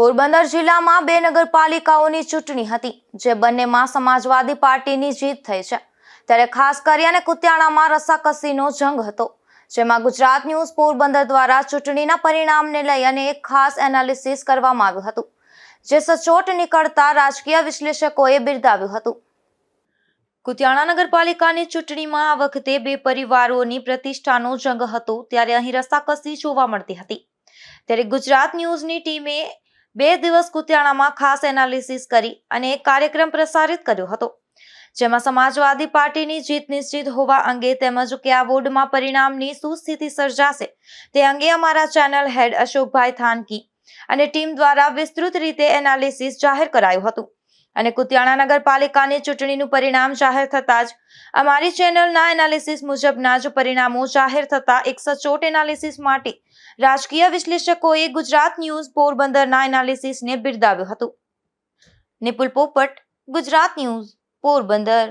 પોરબંદર જિલ્લામાં બે નગરપાલિકાઓની ચૂંટણી હતી, જે બંનેમાં સમાજવાદી પાર્ટીની જીત થઈ છે. ત્યારે ખાસ કરી અને કુતિયાણામાં રસાકસીનો જંગ હતો, જેમાં ગુજરાત ન્યૂઝ પોરબંદર દ્વારા ચૂંટણીના પરિણામને લઈ અને એક ખાસ એનાલિસિસ કરવામાં આવ્યું હતું, જે સચોટ નીકળતા રાજકીય વિશ્લેષકોએ બિરદાવ્યું હતું. કુતિયાણા નગરપાલિકાની ચૂંટણીમાં આ વખતે બે પરિવારોની પ્રતિષ્ઠાનો જંગ હતો, ત્યારે અહીં રસાકસી જોવા મળતી હતી. ત્યારે ગુજરાત ન્યૂઝની ટીમે બે દિવસ કુતિયાણામાં ખાસ એનાલિસિસ કરી અને એક કાર્યક્રમ પ્રસારિત કર્યો હતો, જેમાં સમાજવાદી પાર્ટીની જીત નિશ્ચિત હોવા અંગે તેમજ કે આ વોર્ડમાં પરિણામની સુસ્થિતિ સર્જાશે તે અંગે અમારા ચેનલ હેડ અશોકભાઈ થાનકી અને ટીમ દ્વારા વિસ્તૃત રીતે એનાલિસિસ જાહેર કરાયું હતું. અને કુતિયાણા નગરપાલિકાની ચૂંટણીનું પરિણામ જાહેર થતાં જ અમારી ચેનલના એનાલિસિસ મુજબના જ પરિણામો જાહેર થતા એક સચોટ એનાલિસિસ માટે રાજકીય વિશ્લેષકોએ ગુજરાત ન્યૂઝ પોરબંદરના એનાલિસિસને બિરદાવ્યું હતું. નિપુલ પોપટ, ગુજરાત ન્યૂઝ પોરબંદર.